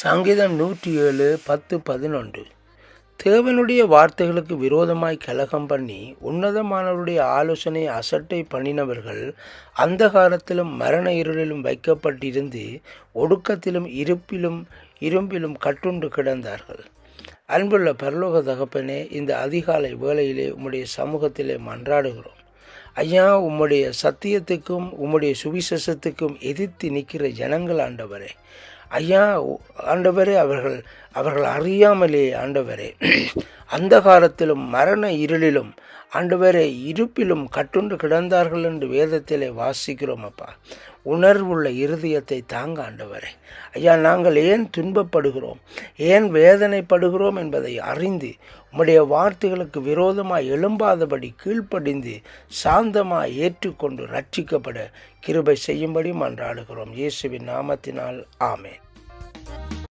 சங்கீதம் நூற்றி ஏழு பத்து பதினொன்று. தேவனுடைய வார்த்தைகளுக்கு விரோதமாய் கலகம் பண்ணி உன்னதமானவருடைய ஆலோசனை அசட்டை பண்ணினவர்கள் அந்த காலத்திலும் மரண இருளிலும் வைக்கப்பட்டிருந்து ஒடுக்கத்திலும் இருப்பிலும் இரும்பிலும் கட்டுண்டு கிடந்தார்கள். அன்புள்ள பரலோக தகப்பனே இந்த அதிகாலை வேளையிலே உம்முடைய சமூகத்திலே மன்றாடுகிறோம். ஐயா உம்முடைய சத்தியத்துக்கும் உம்முடைய சுவிசேஷத்துக்கும் எதிர்த்து நிற்கிற ஜனங்கள் ஆண்டவரே. ஐயா ஆண்டவரே அவர்கள் அவர்கள் அறியாமலே ஆண்டவரே. அந்த காலத்திலும் மரண இருளிலும் ஆண்டவரே இருப்பிலும் கட்டுண்டு கிடந்தார்கள் என்று வேதத்திலே வாசிக்கிறோம் அப்பா. உணர்வுள்ள இருதயத்தை தாங்க ஆண்டவரே. ஐயா நாங்கள் ஏன் துன்பப்படுகிறோம்? ஏன் வேதனைப்படுகிறோம் என்பதை அறிந்து உம்முடைய வார்த்தைகளுக்கு விரோதமாக எழும்பாதபடி கீழ்ப்படிந்து சாந்தமாக ஏற்றுக்கொண்டு ரட்சிக்கப்பட கிருபை செய்யும்படி மன்றாடுகிறோம் இயேசுவின் நாமத்தினால் ஆமென்.